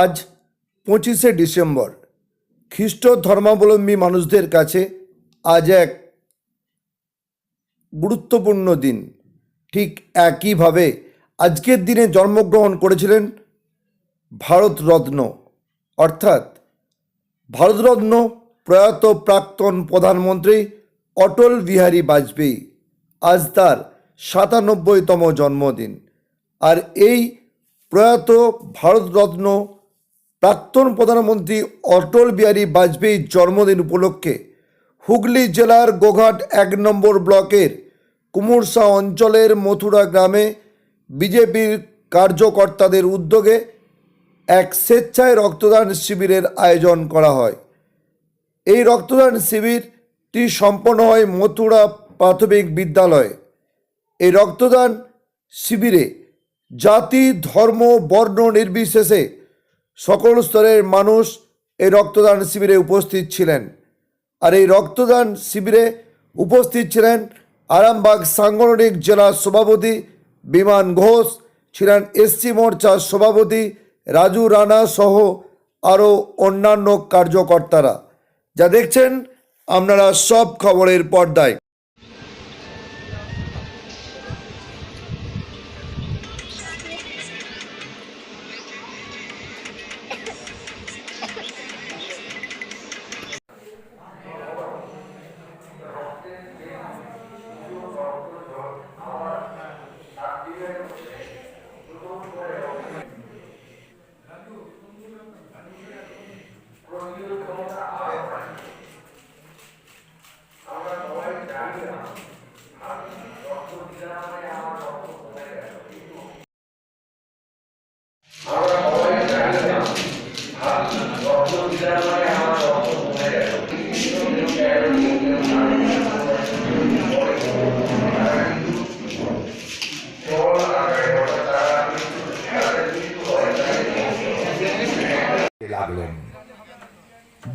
আজ পঁচিশে ডিসেম্বর খ্রিস্ট ধর্মাবলম্বী মানুষদের কাছে আজ এক গুরুত্বপূর্ণ দিন। ঠিক একইভাবে আজকের দিনে জন্মগ্রহণ করেছিলেন ভারতরত্ন, অর্থাৎ ভারতরত্ন প্রয়াত প্রাক্তন প্রধানমন্ত্রী অটল বিহারী বাজপেয়ী। আজ তার সাতানব্বইতম জন্মদিন। আর এই প্রয়াত ভারতরত্ন প্রাক্তন প্রধানমন্ত্রী অটল বিহারী বাজপেয়ীর জন্মদিন উপলক্ষে হুগলি জেলার গোঘাট এক নম্বর ব্লকের কুমুরসা অঞ্চলের মথুরা গ্রামে বিজেপির কার্যকর্তাদের উদ্যোগে এক স্বেচ্ছায় রক্তদান শিবিরের আয়োজন করা হয়। এই রক্তদান শিবিরটি সম্পন্ন হয় মথুরা প্রাথমিক বিদ্যালয়ে। এই রক্তদান শিবিরে জাতি, ধর্ম, বর্ণ নির্বিশেষে সকল স্তরের মানুষ এই রক্তদান শিবিরে উপস্থিত ছিলেন। আর এই রক্তদান শিবিরে উপস্থিত ছিলেন আরামবাগ সাংগঠনিক জেলা সভাপতি বিমান ঘোষ, ছিলেন এসসি মোর্চার সভাপতি রাজু রানা সহ আরও অন্যান্য কার্যকর্তারা। যা দেখছেন আপনারা সব খবরের পর্দায়।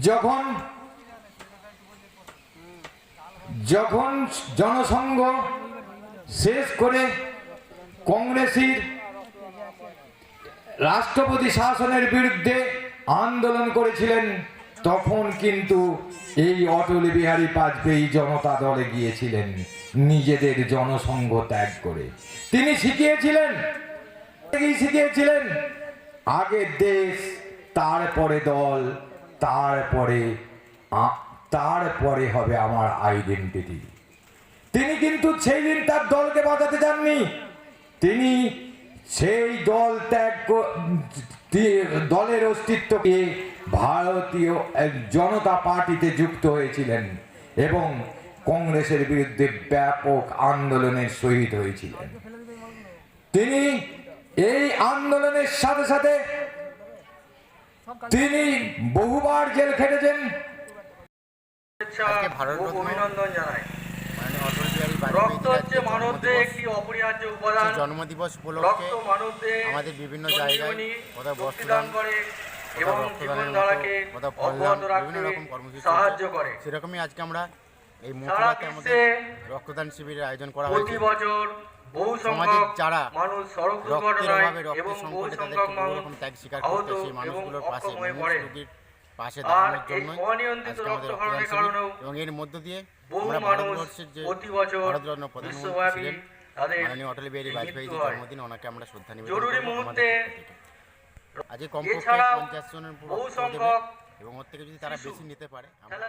যখন যখন জনসংঘ শেষ করে কংগ্রেসের রাষ্ট্রপতি শাসনের বিরুদ্ধে আন্দোলন করেছিলেন, তখন কিন্তু এই অটল বিহারী বাজপেয়ী জনতা দলে গিয়েছিলেন, নিজেদের জনসংঘ ত্যাগ করে। তিনি শিখিয়েছিলেন শিখিয়েছিলেন, আগে দেশ, তারপরে দল তারপরে তারপরে হবে আমার আইডেন্টিটি তিনি কিন্তু সেই দিন তার দলকে বাঁচাতে যাননি। তিনি সেই দল ত্যাগ দলের অস্তিত্বকে ভারতীয় জনতা পার্টিতে যুক্ত হয়েছিলেন এবং কংগ্রেসের বিরুদ্ধে ব্যাপক আন্দোলনের শহীদ হয়েছিলেন। তিনি এই আন্দোলনের সাথে সাথে তিনি বহুবার জেল খেটেছেন। অভিনন্দন জানাই। রক্ত হচ্ছে মানবদের। একটি অপরিহার্য উপাদান। জন্মদিবস উপলক্ষে আমাদের বিভিন্ন জায়গায় কোথাও বস্ত্রদান, করে এবং রক্তদানের জীবনধারাকে অব্যাহত রাখতে বিভিন্ন রকম কর্মসূচি সাহায্য করে। সেরকমই আজকে আমরা এই আমাদের রক্তদান শিবিরের আয়োজন করা হয়েছে। সমাজের সংখ্যক যারা রক্তের অভাবে বহু সংকটে কোনো রকম ত্যাগ স্বীকার করতে সেই মানুষগুলোর পাশে রোগীর পাশে দাঁড়ানোর আজকে আমাদের রক্তক্ষরণের রক্তদান শিবির এবং এর মধ্য দিয়ে বহু আমরা ভারতবর্ষের যে প্রতি বছর ভারতরত্ন প্রধানমন্ত্রী ছিলেন মাননীয় অটল বিহারী বাজপেয়ী যে জন্মদিন ওনাকে আমরা শ্রদ্ধা নিবেদন। আজকে কমপক্ষে পঞ্চাশ জনের বহু রক্ত দেবে সংখ্যক এবং ওর থেকে যদি তারা বেশি নিতে পারে আমরা